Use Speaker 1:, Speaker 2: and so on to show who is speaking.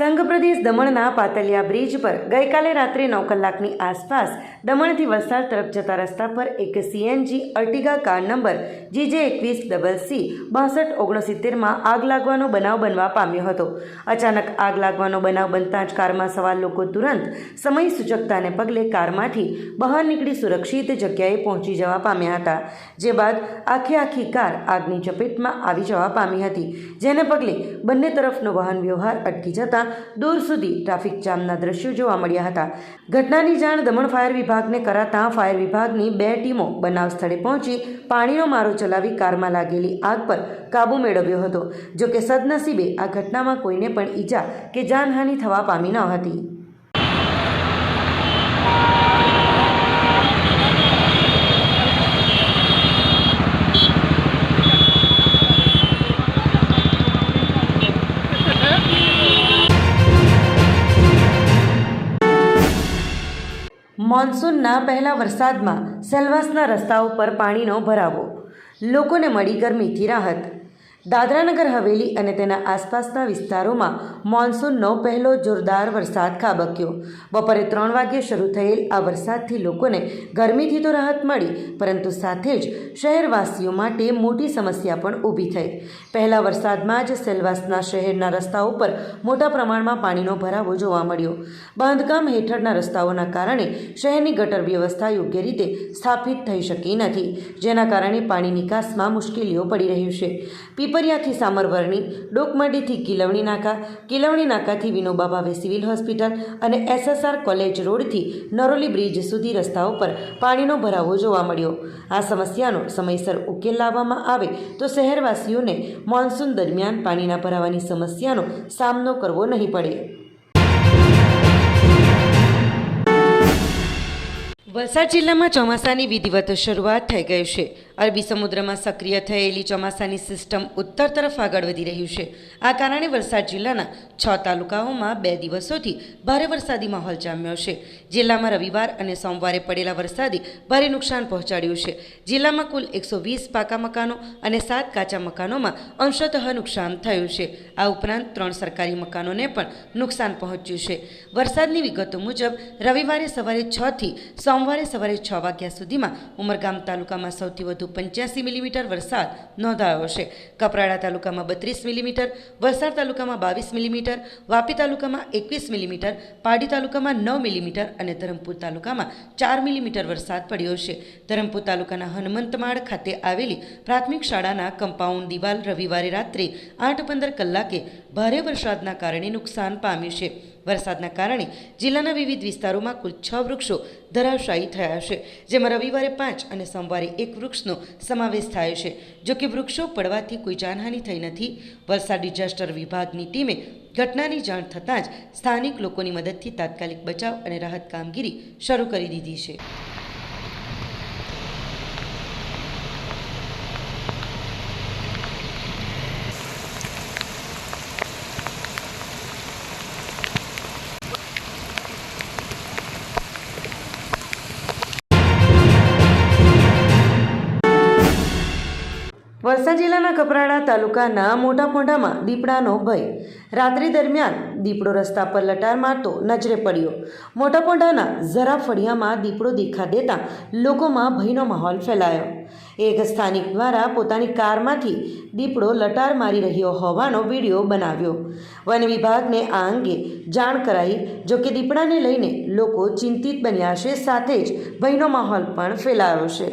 Speaker 1: સંઘપ્રદેશ દમણના પાતલિયા બ્રિજ પર ગઈકાલે રાત્રે નવ કલાકની આસપાસ દમણથી વલસાડ તરફ જતા રસ્તા પર એક CNG Ertiga car number GJ એકવીસ ડબલ સી બાસઠ ઓગણસિત્તેરમાં આગ લાગવાનો બનાવ બનવા પામ્યો હતો. અચાનક આગ લાગવાનો બનાવ બનતા જ કારમાં સવાર લોકો તુરંત સમય સૂચકતાને પગલે કારમાંથી બહાર નીકળી સુરક્ષિત જગ્યાએ પહોંચી જવા પામ્યા હતા, જે બાદ આખી આખી કાર આગની ચપેટમાં આવી જવા પામી હતી, જેને પગલે બંને તરફનો વાહન વ્યવહાર અટકી જતાં દૂર સુધી ટ્રાફિક જામના દ્રશ્યો જોવા મળ્યા હતા. ઘટનાની જાણ દમણ ફાયર વિભાગને કરાતા ફાયર વિભાગની બે ટીમો બનાવ સ્થળે પહોંચી પાણીનો મારો ચલાવી કારમાં લાગેલી આગ પર કાબૂ મેળવ્યો હતો. જોકે સદનસીબે આ ઘટનામાં કોઈને પણ ઈજા કે જાનહાનિ થવા પામી ન હતી. મોન્સૂનના પહેલા વરસાદમાં સેલવાસના રસ્તાઓ પર પાણીનો ભરાવો. લોકોને મળી ગરમીથી રાહત. દાદરાનગર હવેલી અને તેના આસપાસના વિસ્તારોમાં મોન્સૂનનો પહેલો જોરદાર વરસાદ ખાબક્યો. બપોરે ત્રણ વાગ્યે શરૂ થયેલ આ વરસાદથી લોકોને ગરમીથી તો રાહત મળી, પરંતુ સાથે જ શહેરવાસીઓ માટે મોટી સમસ્યા પણ ઊભી થઈ. પહેલા વરસાદમાં જ સેલવાસના શહેરના રસ્તાઓ પર મોટા પ્રમાણમાં પાણીનો ભરાવો જોવા મળ્યો. બાંધકામ હેઠળના રસ્તાઓના કારણે શહેરની ગટર વ્યવસ્થા યોગ્ય રીતે સ્થાપિત થઈ શકી નથી, જેના કારણે પાણી નિકાસમાં મુશ્કેલીઓ પડી રહ્યું છે. પીપરિયાથી સામરવરણી, ડોકમડીથી કિલવણી નાકા, કિલવણી નાકાથી વિનોબા ભાવે સિવિલ હોસ્પિટલ અને એસએસઆર કોલેજ રોડથી નરોલી બ્રિજ સુધી રસ્તાઓ પર પાણીનો ભરાવો જોવા મળ્યો. આ સમસ્યાનો સમયસર ઉકેલ લાવવામાં આવે તો શહેરવાસીઓને મોન્સૂન દરમિયાન પાણીના ભરાવાની સમસ્યાનો સામનો કરવો નહીં પડે. વલસાડ જિલ્લામાં ચોમાસાની વિધિવત શરૂઆત થઈ ગઈ છે. અરબી સમુદ્રમાં સક્રિય થયેલી ચોમાસાની સિસ્ટમ ઉત્તર તરફ આગળ વધી રહ્યું છે. આ કારણે વલસાડ જિલ્લાના છ તાલુકાઓમાં બે દિવસોથી ભારે વરસાદી માહોલ જામ્યો છે. જિલ્લામાં રવિવાર અને સોમવારે પડેલા વરસાદે ભારે નુકસાન પહોંચાડ્યું છે. જિલ્લામાં કુલ એકસો વીસ પાકા મકાનો અને સાત કાચા મકાનોમાં અંશતઃ નુકસાન થયું છે. આ ઉપરાંત ત્રણ સરકારી મકાનોને પણ નુકસાન પહોંચ્યું છે. વરસાદની વિગતો મુજબ, રવિવારે સવારે છથી સોમવારે સવારે છ વાગ્યા સુધીમાં ઉમરગામ તાલુકામાં સૌથી વધુ પંચ્યાસી મિલીમીટર વરસાદ નોંધાયો છે. કપરાડા તાલુકામાં બત્રીસ મિલીમીટર, વલસાડ તાલુકામાં બાવીસ મિલીમીટર, વાપી તાલુકામાં એકવીસ મિલીમીટર, પાડી તાલુકામાં નવ મિલીમીટર અને ધરમપુર તાલુકામાં ચાર મિલીમીટર વરસાદ પડ્યો છે. ધરમપુર તાલુકાના હનુમંતમાળ ખાતે આવેલી પ્રાથમિક શાળાના કમ્પાઉન્ડ દિવાલ રવિવારે રાત્રે આઠ પંદર કલાકે ભારે વરસાદના કારણે નુકસાન પામ્યું છે. વરસાદના કારણે જિલ્લાના વિવિધ વિસ્તારોમાં કુલ છ વૃક્ષો ધરાશાયી થયા છે જેમાં રવિવારે પાંચ અને સોમવારે એક વૃક્ષનો સમાવેશ થાય છે. જો કે વૃક્ષો પડવાથી કોઈ જાનહાનિ થઈ નથી. વલસાડ ડિઝાસ્ટર વિભાગની ટીમે ઘટનાની જાણ થતાં જ સ્થાનિક લોકોની મદદથી તાત્કાલિક બચાવ અને રાહત કામગીરી શરૂ કરી દીધી છે. વલસાડ જિલ્લાના કપરાડા તાલુકાના મોટા પોંઢામાં દીપડાનો ભય. રાત્રિ દરમિયાન દીપડો રસ્તા પર લટાર મારતો નજરે પડ્યો. મોટા પોંઢાના જરા ફળિયામાં દીપડો દેખા દેતા લોકોમાં ભયનો માહોલ ફેલાયો. એક સ્થાનિક દ્વારા પોતાની કારમાંથી દીપડો લટાર મારી રહ્યો હોવાનો વીડિયો બનાવ્યો. વન વિભાગને આ અંગે જાણ કરાઈ, જો કે દીપડાને લઈને લોકો ચિંતિત બન્યા છે, સાથે જ ભયનો માહોલ પણ ફેલાયો છે.